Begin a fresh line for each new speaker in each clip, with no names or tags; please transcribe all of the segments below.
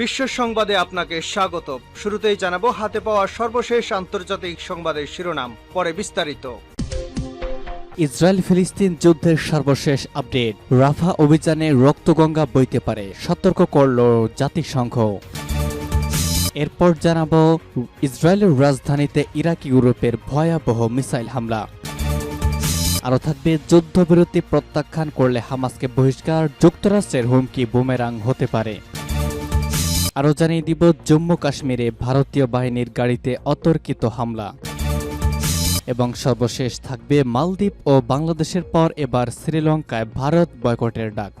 বিশ্ব সংবাদে আপনাকে স্বাগত শুরুতেই জানাবো হাতে পাওয়া সর্বশেষ আন্তর্জাতিক সংবাদের শিরোনাম পরে বিস্তারিত
ইসরায়েল ফিলিস্তিন যুদ্ধের সর্বশেষ আপডেট রাফা অভিযানে রক্তগঙ্গা বইতে পারে সতর্ক করল জাতিসংঘ এরপর জানাব ইসরায়েলের রাজধানীতে ইরাকি ইউরোপের ভয়াবহ মিসাইল হামলা আরও থাকবে যুদ্ধবিরতি প্রত্যাখ্যান করলে হামাসকে বহিষ্কার যুক্তরাষ্ট্রের হুমকি বুমেরাং হতে পারে আরও জানিয়ে দিব জম্মু কাশ্মীরে ভারতীয় বাহিনীর গাড়িতে অতর্কিত হামলা এবং সর্বশেষ থাকবে মালদ্বীপ ও বাংলাদেশের পর এবার শ্রীলঙ্কায় ভারত বয়কটের ডাক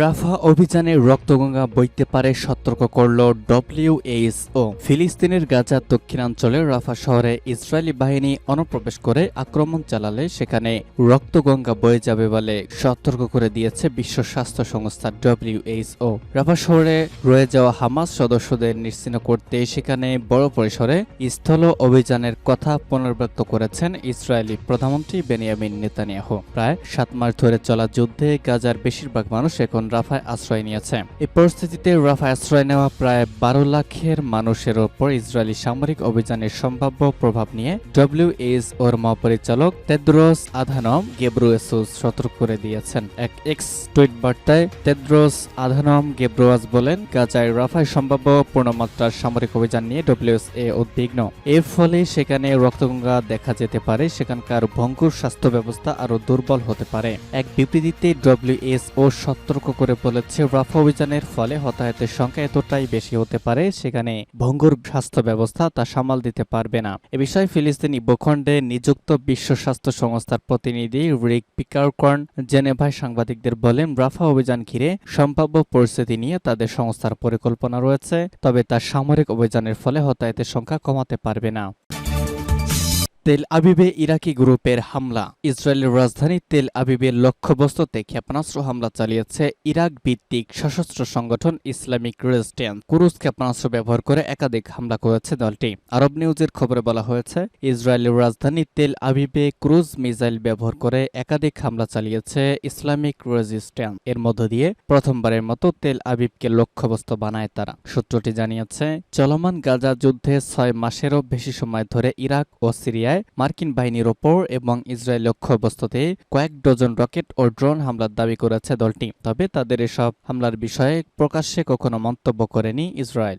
রাফা অভিযানে রক্তগঙ্গা বইতে পারে সতর্ক করল ডব্লিউএইচও ফিলিস্তিনের গাজা দক্ষিণাঞ্চলের রাফা শহরে ইসরায়েলি বাহিনী অনুপ্রবেশ করে আক্রমণ চালালে সেখানে রক্তগঙ্গা বয়ে যাবে বলে সতর্ক করে দিয়েছে বিশ্ব স্বাস্থ্য সংস্থা ডব্লিউএইচও রাফা শহরে রয়ে যাওয়া হামাস সদস্যদের নিশ্চিন্ন করতে সেখানে বড় পরিসরে স্থল অভিযানের কথা পুনর্ব্যক্ত করেছেন ইসরায়েলি প্রধানমন্ত্রী বেনিয়ামিন নেতানিয়াহ প্রায় সাত মাস ধরে চলা যুদ্ধে গাজার বেশিরভাগ মানুষ এখন এখন রাফায় আশ্রয় নিয়েছে এই পরিস্থিতিতে রাফায় আশ্রয় নেওয়া প্রায় বারো লাখের মানুষের ওপর ইসরায়েলি সামরিক অভিযানের সম্ভাব্য প্রভাব নিয়ে ডব্লিউএস ওর মহাপরিচালক তেদ্রোস আধানম গেব্রুয়েসুস সতর্ক করে দিয়েছেন এক এক্স টুইট বার্তায় তেদ্রোস আধানম গেব্রুয়াস বলেন গাজায় রাফায় সম্ভাব্য পূর্ণমাত্রার সামরিক অভিযান নিয়ে ডব্লিউএস এ উদ্বিগ্ন এর ফলে সেখানে রক্তগঙ্গা দেখা যেতে পারে সেখানকার ভঙ্গুর স্বাস্থ্য ব্যবস্থা আরো দুর্বল হতে পারে এক বিবৃতিতে ডব্লিউএস ও সতর্ক করে বলেছে রাফ অভিযানের ফলে হতাহতের সংখ্যা এতটাই বেশি হতে পারে সেখানে ভঙ্গুর স্বাস্থ্য ব্যবস্থা তা সামাল দিতে পারবে না এ বিষয়ে ফিলিস্তিনি ভূখণ্ডে নিযুক্ত বিশ্ব স্বাস্থ্য সংস্থার প্রতিনিধি রিক পিকারকর্ন জেনেভায় সাংবাদিকদের বলেন রাফা অভিযান ঘিরে সম্ভাব্য পরিস্থিতি নিয়ে তাদের সংস্থার পরিকল্পনা রয়েছে তবে তা সামরিক অভিযানের ফলে হতাহতের সংখ্যা কমাতে পারবে না তেল আবিবে ইরাকি গ্রুপের হামলা ইসরায়েলের রাজধানী তেল আবিবের লক্ষ্যবস্তুতে ক্ষেপণাস্ত্র হামলা চালিয়েছে ইরাক ভিত্তিক সশস্ত্র সংগঠন ইসলামিক রেজিস্ট্যান্স কুরুস ক্ষেপণাস্ত্র ব্যবহার করে একাধিক হামলা করেছে দলটি আরব নিউজের খবরে বলা হয়েছে ইসরায়েলের রাজধানী তেল আবিবে ক্রুজ মিসাইল ব্যবহার করে একাধিক হামলা চালিয়েছে ইসলামিক রেজিস্ট্যান্স এর মধ্য দিয়ে প্রথমবারের মতো তেল আবিবকে লক্ষ্যবস্তু বানায় তারা সূত্রটি জানিয়েছে চলমান গাজা যুদ্ধে ছয় মাসেরও বেশি সময় ধরে ইরাক ও সিরিয়ায় হামলায় মার্কিন বাহিনীর ওপর এবং ইসরায়েল লক্ষ্যবস্তুতে কয়েক ডজন রকেট ও ড্রোন হামলার দাবি করেছে দলটি তবে তাদের এসব হামলার বিষয়ে প্রকাশ্যে কখনো মন্তব্য করেনি ইসরায়েল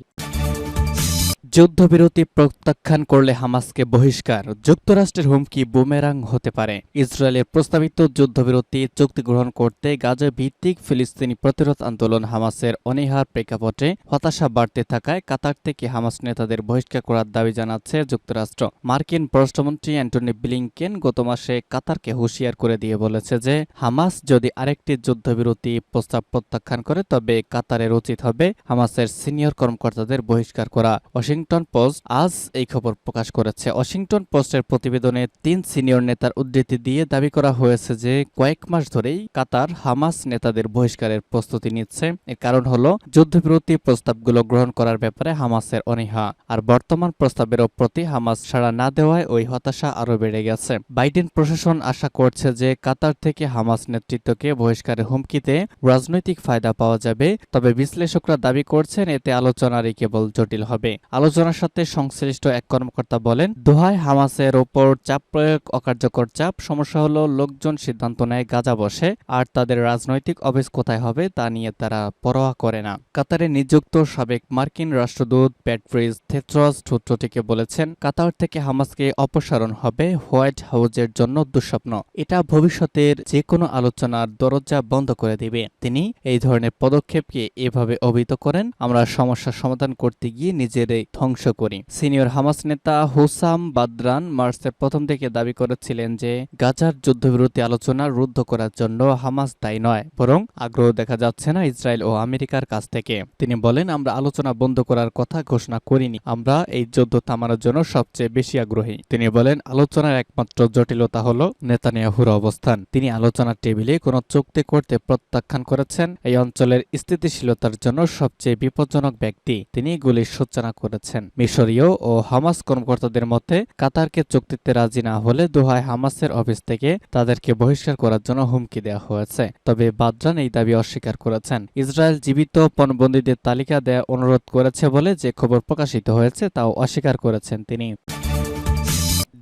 যুদ্ধবিরতি প্রত্যাখ্যান করলে হামাসকে বহিষ্কার যুক্তরাষ্ট্রের হুমকি বুমেরাং হতে পারে ইসরায়েলের প্রস্তাবিত যুদ্ধবিরতি চুক্তি গ্রহণ করতে গাজা ভিত্তিক ফিলিস্তিনি প্রতিরোধ আন্দোলন হামাসের অনীহার প্রেক্ষাপটে হতাশা বাড়তে থাকায় কাতার থেকে হামাস নেতাদের বহিষ্কার করার দাবি জানাচ্ছে যুক্তরাষ্ট্র মার্কিন পররাষ্ট্রমন্ত্রী অ্যান্টনি ব্লিংকেন গত মাসে কাতারকে হুঁশিয়ার করে দিয়ে বলেছে যে হামাস যদি আরেকটি যুদ্ধবিরতি প্রস্তাব প্রত্যাখ্যান করে তবে কাতারের উচিত হবে হামাসের সিনিয়র কর্মকর্তাদের বহিষ্কার করা ওয়াশিংটন ওয়াশিংটন পোস্ট আজ এই খবর প্রকাশ করেছে ওয়াশিংটন পোস্টের প্রতিবেদনে তিন সিনিয়র নেতার উদ্ধৃতি দিয়ে দাবি করা হয়েছে যে কয়েক মাস ধরেই কাতার হামাস নেতাদের বহিষ্কারের প্রস্তুতি নিচ্ছে এর কারণ হল যুদ্ধবিরতি প্রস্তাবগুলো গ্রহণ করার ব্যাপারে হামাসের অনীহা আর বর্তমান প্রস্তাবেরও প্রতি হামাস সাড়া না দেওয়ায় ওই হতাশা আরও বেড়ে গেছে বাইডেন প্রশাসন আশা করছে যে কাতার থেকে হামাস নেতৃত্বকে বহিষ্কারের হুমকিতে রাজনৈতিক ফায়দা পাওয়া যাবে তবে বিশ্লেষকরা দাবি করছেন এতে আলোচনারই কেবল জটিল হবে আলোচনা আলোচনার সাথে সংশ্লিষ্ট এক কর্মকর্তা বলেন দোহায় হামাসের ওপর চাপ প্রয়োগ অকার্যকর চাপ সমস্যা হলো লোকজন সিদ্ধান্ত নেয় গাজা বসে আর তাদের রাজনৈতিক অফিস কোথায় হবে তা নিয়ে তারা পরোয়া করে না কাতারে নিযুক্ত সাবেক মার্কিন রাষ্ট্রদূত প্যাট্রিজ থেত্রস সূত্রটিকে বলেছেন কাতার থেকে হামাসকে অপসারণ হবে হোয়াইট হাউজের জন্য দুঃস্বপ্ন এটা ভবিষ্যতের যে কোনো আলোচনার দরজা বন্ধ করে দিবে তিনি এই ধরনের পদক্ষেপকে এভাবে অভিহিত করেন আমরা সমস্যা সমাধান করতে গিয়ে নিজের ধ্বংস করি সিনিয়র হামাস নেতা হুসাম বাদরান মার্চের প্রথম থেকে দাবি করেছিলেন যে গাজার যুদ্ধবিরতি আলোচনা রুদ্ধ করার জন্য হামাস দায়ী নয় বরং আগ্রহ দেখা যাচ্ছে না ইসরায়েল ও আমেরিকার কাছ থেকে তিনি বলেন আমরা আলোচনা বন্ধ করার কথা ঘোষণা করিনি আমরা এই যুদ্ধ থামানোর জন্য সবচেয়ে বেশি আগ্রহী তিনি বলেন আলোচনার একমাত্র জটিলতা হল নেতানিয়াহুর অবস্থান তিনি আলোচনার টেবিলে কোনো চুক্তি করতে প্রত্যাখ্যান করেছেন এই অঞ্চলের স্থিতিশীলতার জন্য সবচেয়ে বিপজ্জনক ব্যক্তি তিনি গুলির সূচনা করেছেন করেছেন মিশরীয় ও হামাস কর্মকর্তাদের মধ্যে কাতারকে চুক্তিতে রাজি না হলে দোহায় হামাসের অফিস থেকে তাদেরকে বহিষ্কার করার জন্য হুমকি দেওয়া হয়েছে তবে বাদ্রান এই দাবি অস্বীকার করেছেন ইসরায়েল জীবিত পণবন্দীদের তালিকা দেয়া অনুরোধ করেছে বলে যে খবর প্রকাশিত হয়েছে তাও অস্বীকার করেছেন তিনি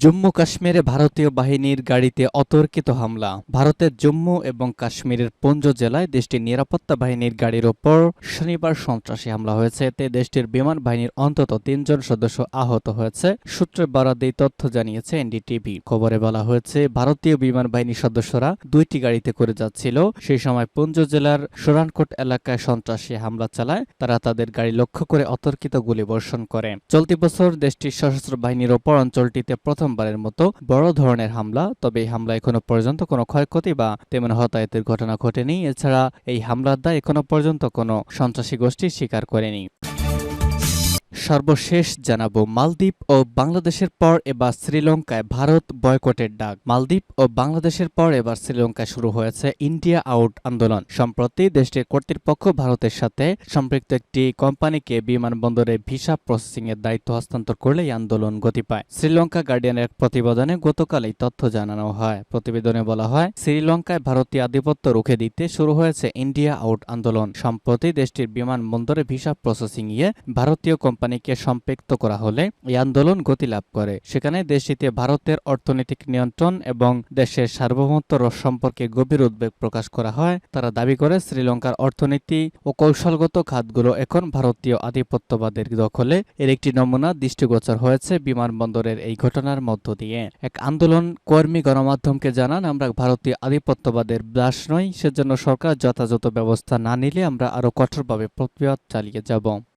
জম্মু কাশ্মীরে ভারতীয় বাহিনীর গাড়িতে অতর্কিত হামলা ভারতের জম্মু এবং কাশ্মীরের পঞ্জ জেলায় দেশটির নিরাপত্তা বাহিনীর গাড়ির ওপর শনিবার সন্ত্রাসী হামলা হয়েছে এতে দেশটির বিমান বাহিনীর অন্তত তিনজন সদস্য আহত হয়েছে সূত্রে বরাদ্দে তথ্য জানিয়েছে এনডিটিভি খবরে বলা হয়েছে ভারতীয় বিমান বাহিনীর সদস্যরা দুইটি গাড়িতে করে যাচ্ছিল সেই সময় পঞ্জ জেলার সোরানকোট এলাকায় সন্ত্রাসী হামলা চালায় তারা তাদের গাড়ি লক্ষ্য করে অতর্কিত গুলি বর্ষণ করে চলতি বছর দেশটির সশস্ত্র বাহিনীর ওপর অঞ্চলটিতে প্রথম প্রথমবারের মতো বড় ধরনের হামলা তবে এই হামলা এখনো পর্যন্ত কোনো ক্ষয়ক্ষতি বা তেমন হতাহতের ঘটনা ঘটেনি এছাড়া এই হামলার দায় এখনো পর্যন্ত কোনো সন্ত্রাসী গোষ্ঠী স্বীকার করেনি সর্বশেষ জানাব মালদ্বীপ ও বাংলাদেশের পর এবার শ্রীলঙ্কায় ভারত বয়কটের ডাক মালদ্বীপ ও বাংলাদেশের পর এবার শ্রীলঙ্কায় শুরু হয়েছে ইন্ডিয়া আউট আন্দোলন সম্প্রতি দেশটির কর্তৃপক্ষ ভারতের সাথে সম্পৃক্ত একটি কোম্পানিকে বিমানবন্দরে ভিসা প্রসেসিং এর দায়িত্ব হস্তান্তর করলে এই আন্দোলন গতি পায় শ্রীলঙ্কা গার্ডিয়ানের এক প্রতিবেদনে গতকাল এই তথ্য জানানো হয় প্রতিবেদনে বলা হয় শ্রীলঙ্কায় ভারতীয় আধিপত্য রুখে দিতে শুরু হয়েছে ইন্ডিয়া আউট আন্দোলন সম্প্রতি দেশটির বিমানবন্দরে ভিসা প্রসেসিং ইয়ে ভারতীয় কোম্পানি কোম্পানিকে সম্পৃক্ত করা হলে এই আন্দোলন গতি লাভ করে সেখানে দেশটিতে ভারতের অর্থনৈতিক নিয়ন্ত্রণ এবং দেশের সার্বভৌমত্ব সম্পর্কে গভীর উদ্বেগ প্রকাশ করা হয় তারা দাবি করে শ্রীলঙ্কার অর্থনীতি ও কৌশলগত খাতগুলো এখন ভারতীয় আধিপত্যবাদের দখলে এর একটি নমুনা দৃষ্টিগোচর হয়েছে বিমানবন্দরের এই ঘটনার মধ্য দিয়ে এক আন্দোলন কর্মী গণমাধ্যমকে জানান আমরা ভারতীয় আধিপত্যবাদের ব্লাস নই সেজন্য সরকার যথাযথ ব্যবস্থা না নিলে আমরা আরও কঠোরভাবে প্রতিবাদ চালিয়ে যাব